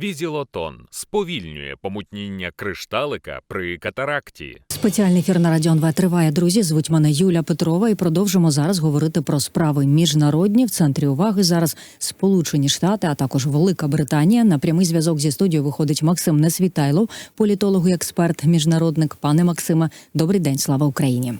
Візілотон сповільнює помутніння кришталика при катаракті. Спеціальний ефір на Радіо НВ триває. Друзі, звуть мене Юля Петрова, і продовжимо зараз говорити про справи міжнародні. В центрі уваги зараз Сполучені Штати, а також Велика Британія. На прямий зв'язок зі студією виходить Максим Несвітайлов, політолог і експерт, міжнародник. Пане Максиме, добрий день, слава Україні.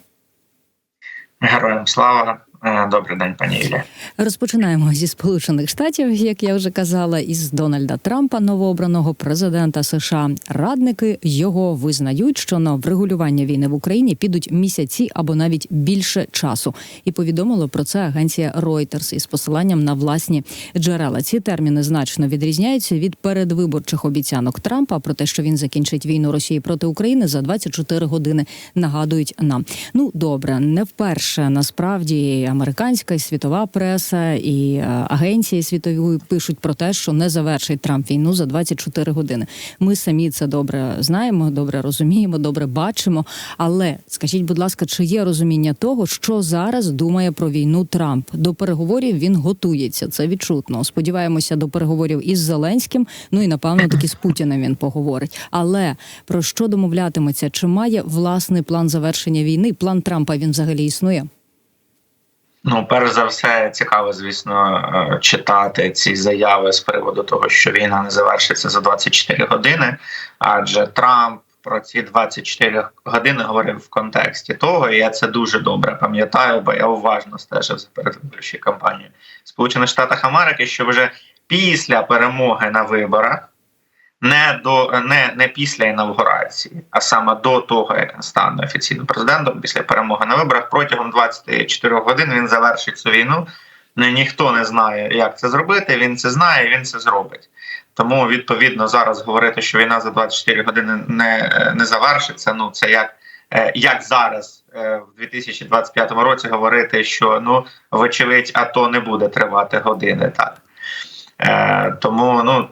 Героям слава. Е, Добрий день, пані Юлія. Розпочинаємо зі Сполучених Штатів, як я вже казала, із Дональда Трампа, новообраного президента США. Радники його визнають, що на врегулювання війни в Україні підуть місяці або навіть більше часу. І повідомило про це агенція Reuters із посиланням на власні джерела. Ці терміни значно відрізняються від передвиборчих обіцянок Трампа про те, що він закінчить війну Росії проти України за 24 години. Нагадують нам. Ну добре, не вперше насправді американська і світова преса і е, агенції світові пишуть про те, що не завершить Трамп війну за 24 години. Ми самі це добре знаємо, добре розуміємо, добре бачимо. Але скажіть, будь ласка, чи є розуміння того, що зараз думає про війну Трамп? До переговорів він готується. Це відчутно. Сподіваємося, до переговорів із Зеленським. Ну і напевно таки з Путіним він поговорить. Але про що домовлятиметься? Чи має власний план завершення війни? План Трампа він взагалі існує? Ну, перш за все, цікаво, звісно, е, читати ці заяви з приводу того, що війна не завершиться за 24 години. Адже Трамп про ці 24 години говорив в контексті того, і я це дуже добре пам'ятаю, бо я уважно стежив за передвиборчою кампанією Сполучених Штатах Америки, що вже після перемоги на виборах. Не до не, не після інавгурації, а саме до того, як він стане офіційним президентом після перемоги на виборах, протягом 24 годин він завершить цю війну. Ну ніхто не знає, як це зробити. Він це знає, він це зробить. Тому відповідно зараз говорити, що війна за 24 години не не завершиться. Ну це як е, як зараз е, в 2025 році говорити, що ну вочевидь, АТО не буде тривати години. Так Е, тому ну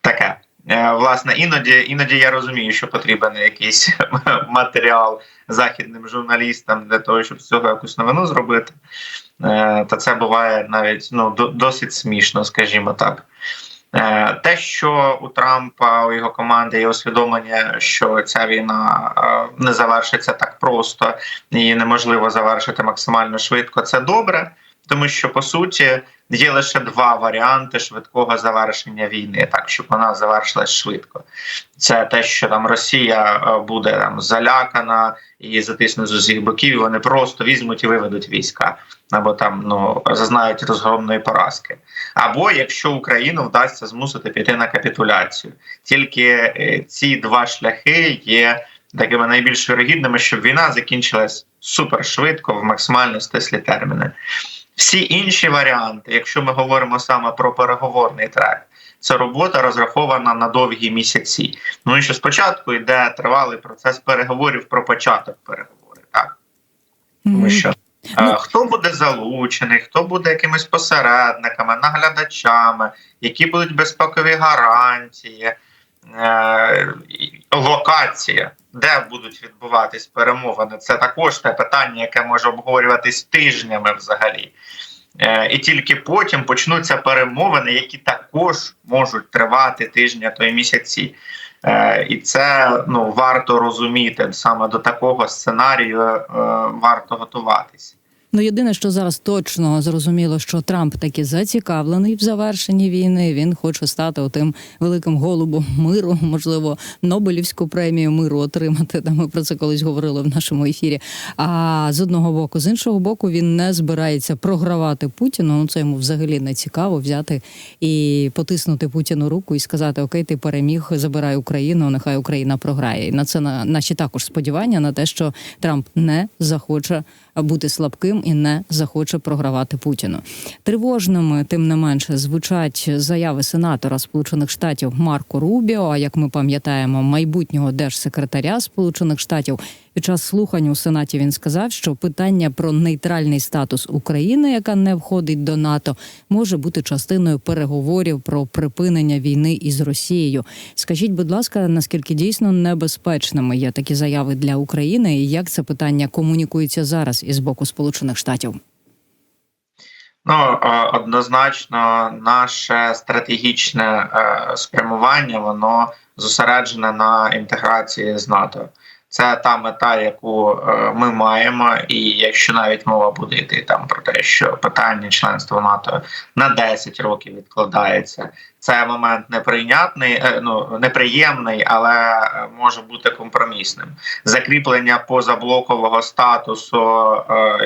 таке. Е, Власне, іноді іноді я розумію, що потрібен якийсь матеріал західним журналістам для того, щоб з цього якусь новину зробити. Е, Та це буває навіть ну досить смішно, скажімо так. Е, Те, що у Трампа у його команди є усвідомлення, що ця війна не завершиться так просто і неможливо завершити максимально швидко, це добре, тому що по суті є лише два варіанти швидкого завершення війни, так щоб вона завершилась швидко. Це те, що там Росія буде там залякана і затисне з усіх боків. і Вони просто візьмуть і виведуть війська, або там ну зазнають розгромної поразки. Або якщо Україну вдасться змусити піти на капітуляцію, тільки ці два шляхи є такими найбільш вірогідними, щоб війна закінчилась супер швидко в максимально стислі терміни. Всі інші варіанти, якщо ми говоримо саме про переговорний трек, це робота розрахована на довгі місяці. Ну і що спочатку йде тривалий процес переговорів про початок переговорів, так тому що е, хто буде залучений, хто буде якимись посередниками, наглядачами, які будуть безпекові гарантії, е, локація. Де будуть відбуватись перемовини, це також те питання, яке може обговорюватись тижнями взагалі. Е, і тільки потім почнуться перемовини, які також можуть тривати тижні, а то й місяці. Е, і це ну варто розуміти саме до такого сценарію е, варто готуватися. Ну, єдине, що зараз точно зрозуміло, що Трамп таки зацікавлений в завершенні війни. Він хоче стати отим великим голубом миру, можливо, Нобелівську премію миру отримати. Та ми про це колись говорили в нашому ефірі. А з одного боку, з іншого боку, він не збирається програвати Путіну. Ну це йому взагалі не цікаво взяти і потиснути Путіну руку і сказати: Окей, ти переміг, забирай Україну, нехай Україна програє. І на це на наші також сподівання на те, що Трамп не захоче бути слабким і не захоче програвати Путіну. Тривожними, тим не менше, звучать заяви сенатора Сполучених Штатів Марко Рубіо. А як ми пам'ятаємо, майбутнього держсекретаря Сполучених Штатів під час слухань у сенаті він сказав, що питання про нейтральний статус України, яка не входить до НАТО, може бути частиною переговорів про припинення війни із Росією. Скажіть, будь ласка, наскільки дійсно небезпечними є такі заяви для України, і як це питання комунікується зараз із боку Сполучених Штатів? Ну однозначно, наше стратегічне е, спрямування воно зосереджене на інтеграції з НАТО. Це та мета, яку е, ми маємо, і якщо навіть мова буде йти там про те, що питання членства НАТО на 10 років відкладається, це момент неприйнятний, е, ну неприємний, але е, може бути компромісним. Закріплення позаблокового статусу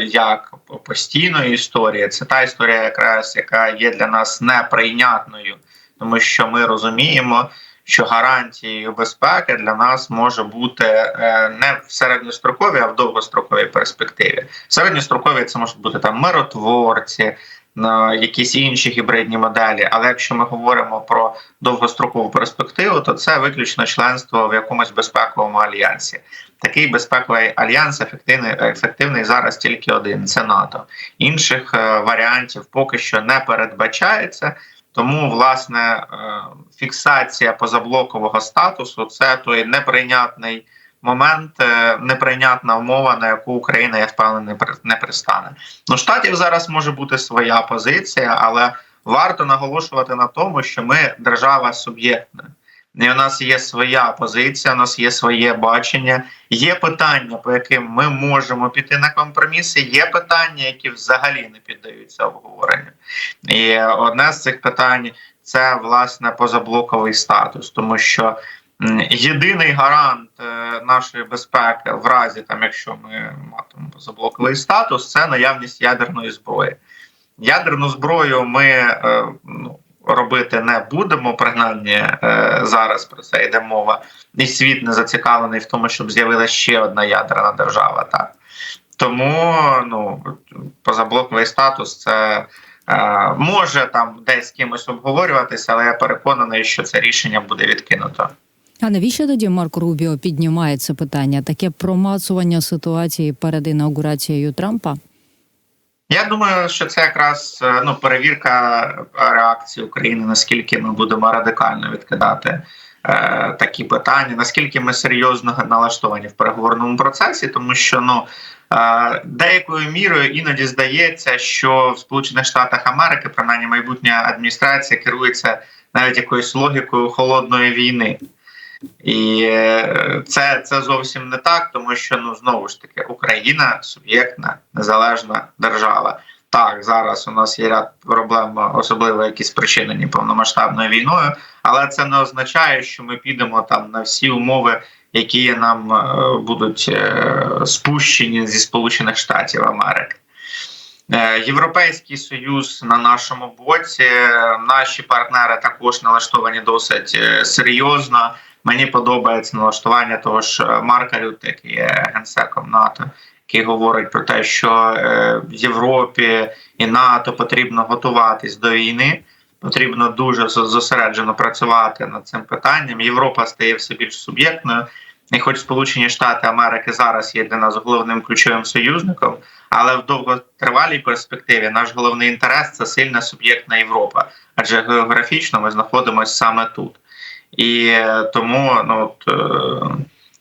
як постійної історії, це та історія, якраз яка є для нас неприйнятною, тому що ми розуміємо що гарантією безпеки для нас може бути е, не в середньостроковій, а в довгостроковій перспективі. В це можуть бути там миротворці. На якісь інші гібридні моделі, але якщо ми говоримо про довгострокову перспективу, то це виключно членство в якомусь безпековому альянсі. Такий безпековий альянс ефективний ефективний зараз тільки один це НАТО. Інших е, варіантів поки що не передбачається. Тому власне е, фіксація позаблокового статусу це той неприйнятний момент, е, неприйнятна умова, на яку Україна я впевнений не пристане. Ну штатів зараз може бути своя позиція, але варто наголошувати на тому, що ми держава суб'єктна. І у нас є своя позиція, у нас є своє бачення. Є питання, по яким ми можемо піти на компроміси. Є питання, які взагалі не піддаються обговоренню. І одне з цих питань це власне позаблоковий статус, тому що єдиний гарант е, нашої безпеки, в разі там, якщо ми матимемо позаблоковий статус, це наявність ядерної зброї. Ядерну зброю ми е, ну робити не будемо. Принаймні е, зараз про це йде мова, і світ не зацікавлений в тому, щоб з'явилася ще одна ядерна держава. Так тому ну позаблоковий статус це. Е, може там десь з кимось обговорюватися, але я переконаний, що це рішення буде відкинуто. А навіщо тоді Марко Рубіо піднімає це питання? Таке промацування ситуації перед інаугурацією Трампа? Я думаю, що це якраз е, ну перевірка реакції України, наскільки ми будемо радикально відкидати е, такі питання, наскільки ми серйозно налаштовані в переговорному процесі, тому що ну е, деякою мірою іноді здається, що в Сполучених Штатах Америки, принаймні майбутня адміністрація, керується навіть якоюсь логікою холодної війни. І е, це це зовсім не так, тому що ну знову ж таки Україна суб'єктна незалежна держава. Так, зараз у нас є ряд проблем, особливо які спричинені повномасштабною війною, але це не означає, що ми підемо там на всі умови, які нам е, будуть е, спущені зі Сполучених Штатів Америки. Європейський союз на нашому боці, наші партнери також налаштовані досить серйозно. Мені подобається налаштування того ж е, Марка Рюте, який є генсеком НАТО, який говорить про те, що е, в Європі і НАТО потрібно готуватись до війни. Потрібно дуже зосереджено працювати над цим питанням. Європа стає все більш суб'єктною, і хоч Сполучені Штати Америки зараз є для нас головним ключовим союзником, але в довготривалій перспективі наш головний інтерес це сильна суб'єктна Європа, адже географічно ми знаходимося саме тут. І е, тому ну от,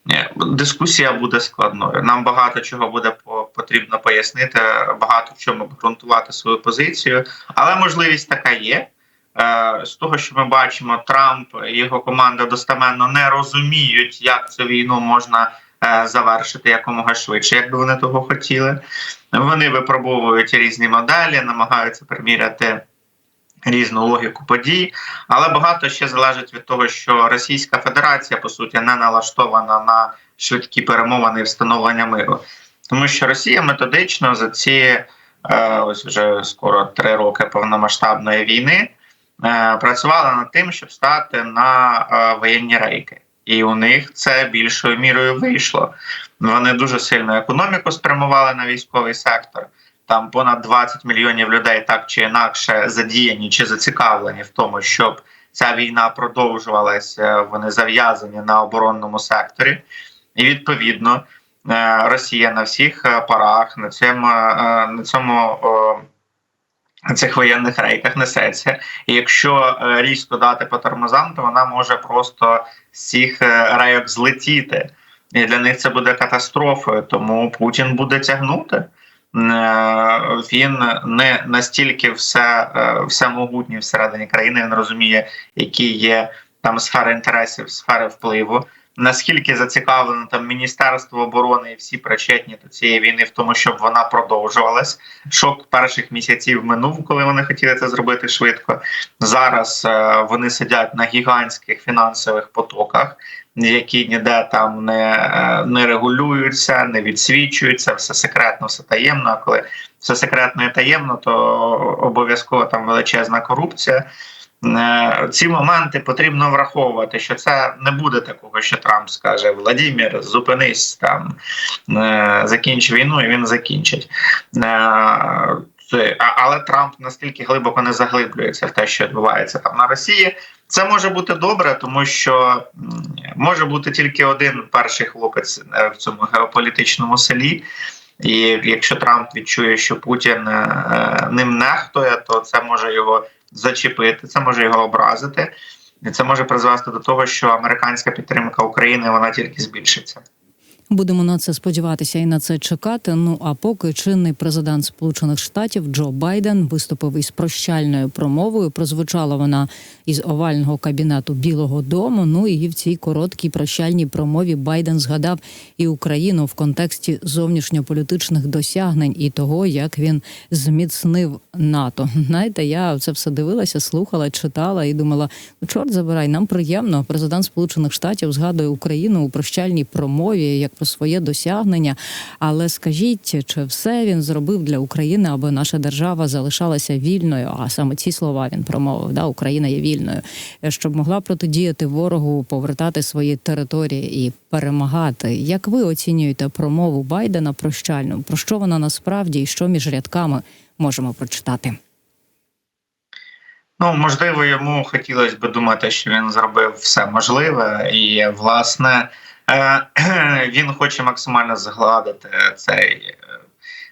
е, дискусія буде складною. Нам багато чого буде потрібно пояснити, багато в чому обґрунтувати свою позицію, але можливість така є. Е, з того, що ми бачимо, Трамп і його команда достеменно не розуміють, як цю війну можна завершити якомога швидше, як би вони того хотіли. Вони випробовують різні моделі, намагаються приміряти різну логіку подій, але багато ще залежить від того, що Російська Федерація по суті не налаштована на швидкі перемовини і встановлення миру, тому що Росія методично за ці е, ось вже скоро три роки повномасштабної війни е, працювала над тим, щоб стати на е, воєнні рейки. І у них це більшою мірою вийшло. Вони дуже сильно економіку спрямували на військовий сектор там понад 20 мільйонів людей так чи інакше задіяні чи зацікавлені в тому, щоб ця війна продовжувалася. Вони зав'язані на оборонному секторі, і відповідно е, Росія на всіх е, парах на цьому е, на цьому. На цих воєнних рейках несеться, і якщо різко дати по тормозам, то вона може просто з цих рейок злетіти, і для них це буде катастрофою. Тому Путін буде тягнути. Він не настільки все, все всемогутній всередині країни. Він розуміє, які є там сфери інтересів, сфери впливу. Наскільки зацікавлено там Міністерство оборони і всі причетні до цієї війни в тому, щоб вона продовжувалась. Шок перших місяців минув, коли вони хотіли це зробити швидко. Зараз е, вони сидять на гігантських фінансових потоках, які ніде там не, е, не регулюються, не відсвічуються, все секретно, все таємно. А коли все секретно і таємно, то обов'язково там величезна корупція. Е, Ці моменти потрібно враховувати, що це не буде такого, що Трамп скаже Владимир, зупинись там, е, закінч війну, і він закінчить. Е, Але Трамп настільки глибоко не заглиблюється в те, що відбувається там на Росії. Це може бути добре, тому що може бути тільки один перший хлопець в цьому геополітичному селі. І якщо Трамп відчує, що Путін ним нехтує, то це може його зачепити, це може його образити, і це може призвести до того, що американська підтримка України вона тільки збільшиться. Будемо на це сподіватися і на це чекати. Ну а поки чинний президент Сполучених Штатів Джо Байден виступив із прощальною промовою. Прозвучала вона із овального кабінету Білого Дому. Ну і в цій короткій прощальній промові Байден згадав і Україну в контексті зовнішньополітичних досягнень і того, як він зміцнив НАТО. Знаєте, я це все дивилася, слухала, читала і думала: ну чорт забирай, нам приємно. Президент Сполучених Штатів згадує Україну у прощальній промові як про своє досягнення. Але скажіть, чи все він зробив для України, аби наша держава залишалася вільною? А саме ці слова він промовив: да, Україна є вільною, щоб могла протидіяти ворогу, повертати свої території і перемагати. Як ви оцінюєте промову Байдена прощальну? Про що вона насправді і що між рядками можемо прочитати? Ну можливо, йому хотілося б думати, що він зробив все можливе, і власне він хоче максимально згладити цей е,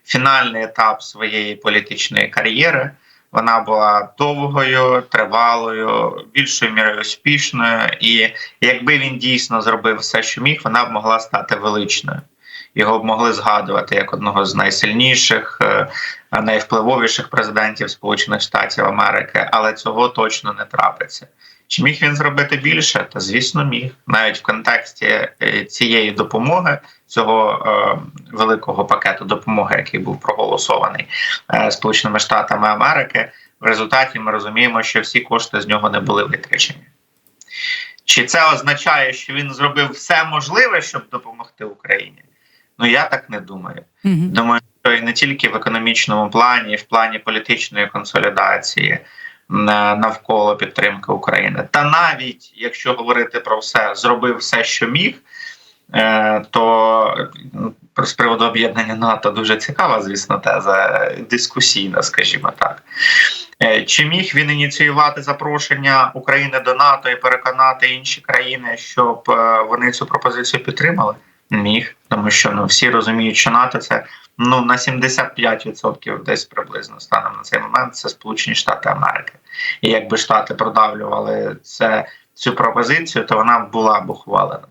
фінальний етап своєї політичної кар'єри. Вона була довгою, тривалою, більшою мірою успішною, і якби він дійсно зробив все, що міг, вона б могла стати величною. Його б могли згадувати як одного з найсильніших, е, найвпливовіших президентів Сполучених Штатів Америки, але цього точно не трапиться. Чи міг він зробити більше? Та звісно, міг навіть в контексті е, цієї допомоги, цього е, великого пакету допомоги, який був проголосований е, Сполученими Штатами Америки. В результаті ми розуміємо, що всі кошти з нього не були витрачені. Чи це означає, що він зробив все можливе, щоб допомогти Україні? Ну я так не думаю. Думаю, що і не тільки в економічному плані, і в плані політичної консолідації навколо підтримки України. Та навіть якщо говорити про все, зробив все, що міг, е, то ну, з приводу об'єднання НАТО дуже цікава, звісно, теза дискусійна, скажімо так. Е, Чи міг він ініціювати запрошення України до НАТО і переконати інші країни, щоб е, вони цю пропозицію підтримали? Міг, тому що ну всі розуміють, що НАТО це ну на 75% десь приблизно станом на цей момент це Сполучені Штати Америки. І якби Штати продавлювали це цю пропозицію, то вона була б ухвалена.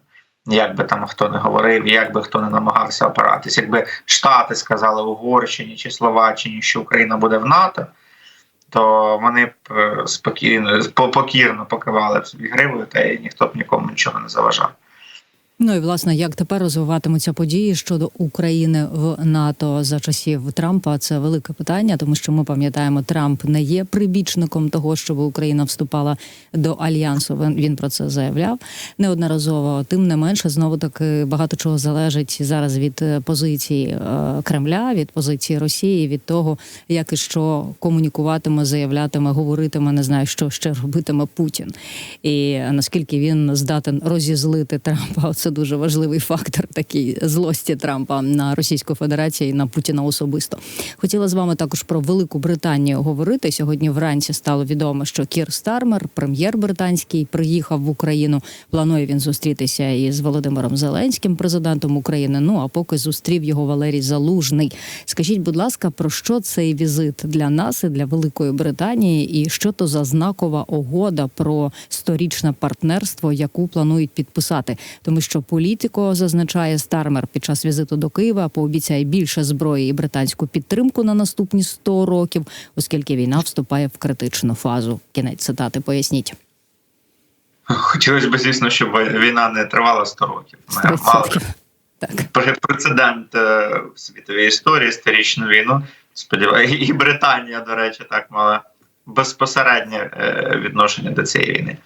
Як би там хто не говорив, як би хто не намагався опиратись, якби Штати сказали Угорщині чи Словаччині, що Україна буде в НАТО, то вони б е, спокійно покірно покивали б собі гривою, та й ніхто б нікому нічого не заважав. Ну і власне, як тепер розвиватимуться події щодо України в НАТО за часів Трампа? Це велике питання, тому що ми пам'ятаємо, Трамп не є прибічником того, щоб Україна вступала до альянсу. Він, про це заявляв неодноразово. Тим не менше, знову таки багато чого залежить зараз від е, позиції е, Кремля, від позиції Росії, від того, як і що комунікуватиме, заявлятиме, говоритиме, не знаю, що ще робитиме Путін, і наскільки він здатен розізлити Трампа. Це дуже важливий фактор такий злості Трампа на Російську Федерацію і на Путіна особисто. Хотіла з вами також про Велику Британію говорити. Сьогодні вранці стало відомо, що Кір Стармер, прем'єр британський, приїхав в Україну. Планує він зустрітися із Володимиром Зеленським, президентом України. Ну а поки зустрів його Валерій Залужний. Скажіть, будь ласка, про що цей візит для нас і для Великої Британії, і що то за знакова угода про сторічне партнерство, яку планують підписати, тому що що політико зазначає Стармер під час візиту до Києва, пообіцяє більше зброї і британську підтримку на наступні 100 років, оскільки війна вступає в критичну фазу. Кінець цитати поясніть. Хотілося б, звісно, щоб війна не тривала 100 років. Ми мали 100%. Так. прецедент е, в світовій історії, сторічну війну. Сподіваюся, і Британія, до речі, так мала безпосереднє е, відношення до цієї війни.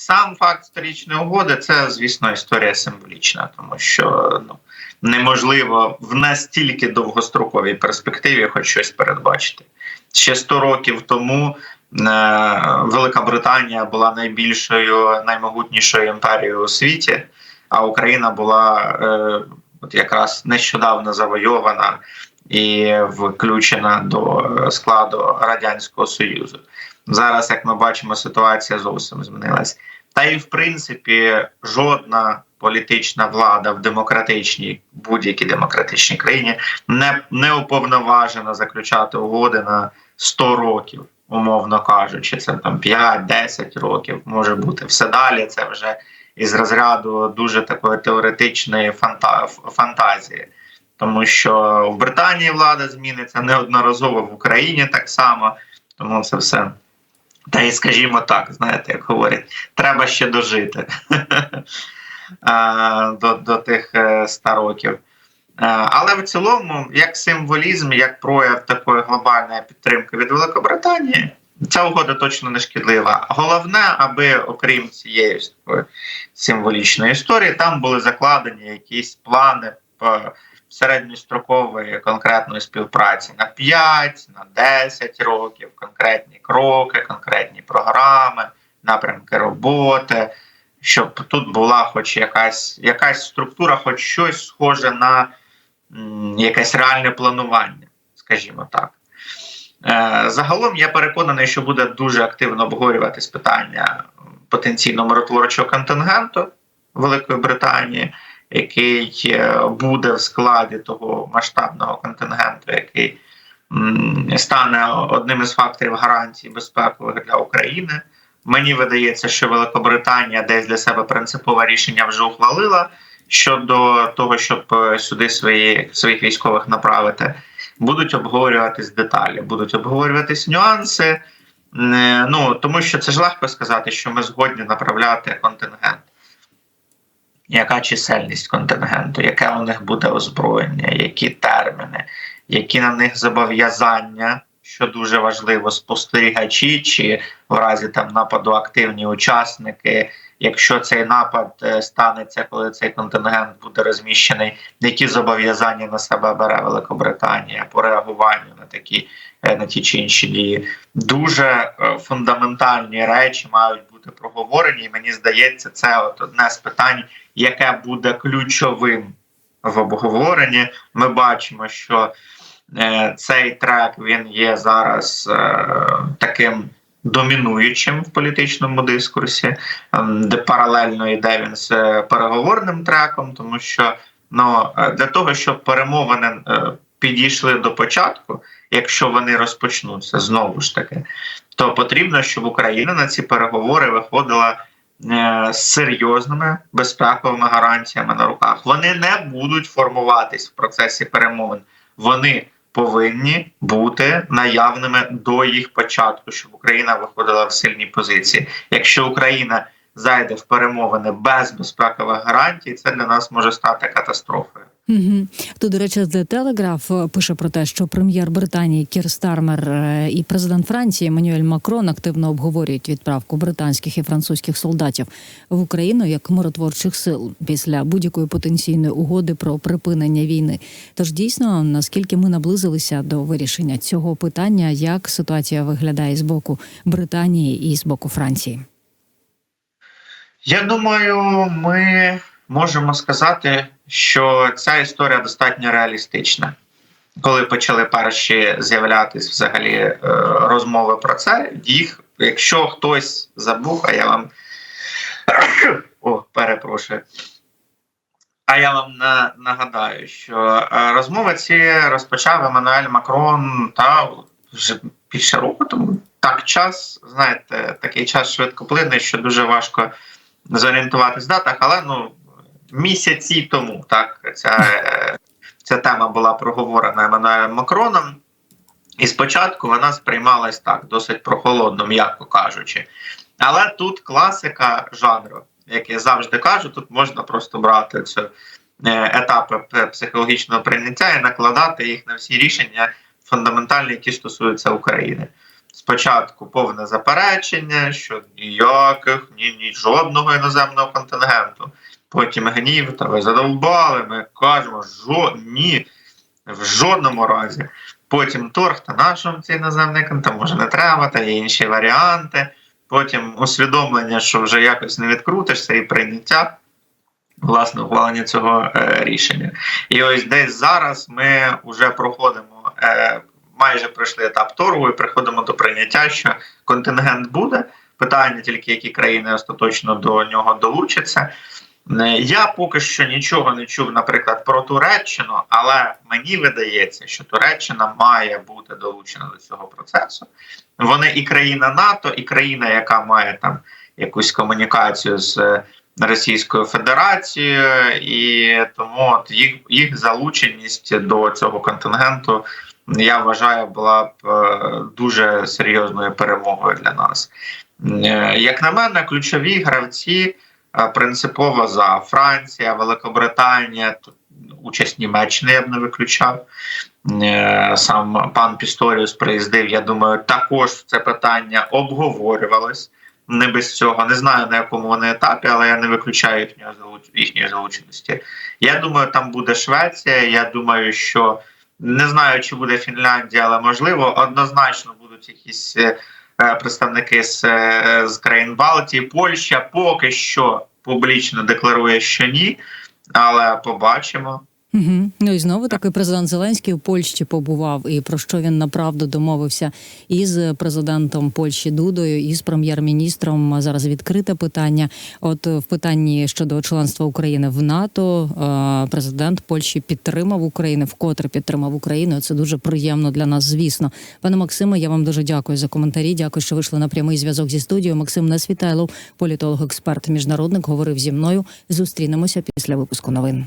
Сам факт сторічної угоди це, звісно, історія символічна, тому що ну, неможливо в настільки довгостроковій перспективі хоч щось передбачити. Ще 100 років тому е, Велика Британія була найбільшою, наймогутнішою імперією у світі, а Україна була е, от якраз нещодавно завойована і включена до складу Радянського Союзу. Зараз, як ми бачимо, ситуація зовсім змінилась. Та і в принципі жодна політична влада в демократичній будь-якій демократичній країні не, не уповноважена заключати угоди на 100 років, умовно кажучи, це там 5-10 років може бути. Все далі це вже із розряду дуже такої теоретичної фанта, фантазії. Тому що в Британії влада зміниться неодноразово в Україні так само, тому це все. Та й скажімо так, знаєте, як говорять, треба ще дожити до, до тих е, 100 років. Е, Але в цілому, як символізм, як прояв такої глобальної підтримки від Великобританії, ця угода точно не шкідлива. Головне, аби окрім цієї такої символічної історії, там були закладені якісь плани по середньострокової конкретної співпраці на 5, на 10 років, конкретні кроки, конкретні програми, напрямки роботи, щоб тут була хоч якась, якась структура, хоч щось схоже на м, якесь реальне планування, скажімо так. Е, Загалом я переконаний, що буде дуже активно обговорюватись питання потенційно миротворчого контингенту Великої Британії, який е, буде в складі того масштабного контингенту, який стане одним із факторів гарантії безпекових для України. Мені видається, що Великобританія десь для себе принципове рішення вже ухвалила щодо того, щоб е, сюди свої, своїх військових направити. Будуть обговорюватись деталі, будуть обговорюватись нюанси. Е, Ну тому що це ж легко сказати, що ми згодні направляти контингент. Яка чисельність контингенту, яке у них буде озброєння, які терміни, які на них зобов'язання, що дуже важливо, спостерігачі, чи в разі там нападу активні учасники, якщо цей напад е, станеться, коли цей контингент буде розміщений, які зобов'язання на себе бере Великобританія по реагуванню на такі е, на ті чи інші дії. Дуже е, фундаментальні речі мають бути проговорені, і мені здається, це от одне з питань, яке буде ключовим в обговоренні. Ми бачимо, що е, цей трек він є зараз е, таким домінуючим в політичному дискурсі, ем, де паралельно йде він з переговорним треком, тому що ну, е, для того, щоб перемовини е, підійшли до початку, якщо вони розпочнуться знову ж таки, то потрібно, щоб Україна на ці переговори виходила е, з серйозними безпековими гарантіями на руках. Вони не будуть формуватись в процесі перемовин. Вони повинні бути наявними до їх початку, щоб Україна виходила в сильні позиції. Якщо Україна зайде в перемовини без безпекових гарантій, це для нас може стати катастрофою. Угу. Тут, до речі, The Telegraph пише про те, що прем'єр Британії Кір Стармер е, і президент Франції Еммануель Макрон активно обговорюють відправку британських і французьких солдатів в Україну як миротворчих сил після будь-якої потенційної угоди про припинення війни. Тож дійсно, наскільки ми наблизилися до вирішення цього питання, як ситуація виглядає з боку Британії і з боку Франції? Я думаю, ми можемо сказати, що ця історія достатньо реалістична. Коли почали перші з'являтися взагалі е, розмови про це, їх, якщо хтось забув, а я вам о, перепрошую. А я вам на, нагадаю, що е, розмови ці розпочав Еммануель Макрон та вже більше року тому. Так, час, знаєте, такий час швидко плине, що дуже важко зорієнтуватись в датах, але ну місяці тому так ця, е, ця тема була проговорена Еммануелем Макроном. І спочатку вона сприймалась так, досить прохолодно, м'яко кажучи. Але тут класика жанру, як я завжди кажу, тут можна просто брати цю е, етапи психологічного прийняття і накладати їх на всі рішення фундаментальні, які стосуються України. Спочатку повне заперечення, що ніяких, ні, ні жодного іноземного контингенту. Потім гнів, та ви задовбали, ми кажемо, жо, ні, в жодному разі. Потім торг, та нашому цей іноземний контент, може не треба, та є інші варіанти. Потім усвідомлення, що вже якось не відкрутишся, і прийняття власне ухвалення цього е, рішення. І ось десь зараз ми вже проходимо, е, майже пройшли етап торгу і приходимо до прийняття, що контингент буде. Питання тільки, які країни остаточно до нього долучаться. Е, Я поки що нічого не чув, наприклад, про Туреччину, але мені видається, що Туреччина має бути долучена до цього процесу. Вони і країна НАТО, і країна, яка має там якусь комунікацію з е, Російською Федерацією, і тому от їх, їх залученість до цього контингенту, я вважаю, була б е, дуже серйозною перемогою для нас. Як на мене, ключові гравці принципово за Франція, Великобританія, участь Німеччини я б не виключав. Е, Сам пан Пісторіус приїздив. Я думаю, також це питання обговорювалось. Не без цього. Не знаю на якому вони етапі, але я не виключаю залуч- їхньої залученості. Я думаю, там буде Швеція. Я думаю, що не знаю, чи буде Фінляндія, але можливо, однозначно будуть якісь е, е, представники з, е, з країн Балтії. Польща поки що публічно декларує, що ні, але побачимо. Угу. Ну і знову таки президент Зеленський в Польщі побував, і про що він направду домовився із президентом Польщі Дудою, і з прем'єр-міністром. Зараз відкрите питання. От в питанні щодо членства України в НАТО е, президент Польщі підтримав Україну, вкотре підтримав Україну. Це дуже приємно для нас, звісно. Пане Максиме, я вам дуже дякую за коментарі. Дякую, що вийшли на прямий зв'язок зі студією. Максим Несвітайлов, політолог, експерт, міжнародник, говорив зі мною. Зустрінемося після випуску новин.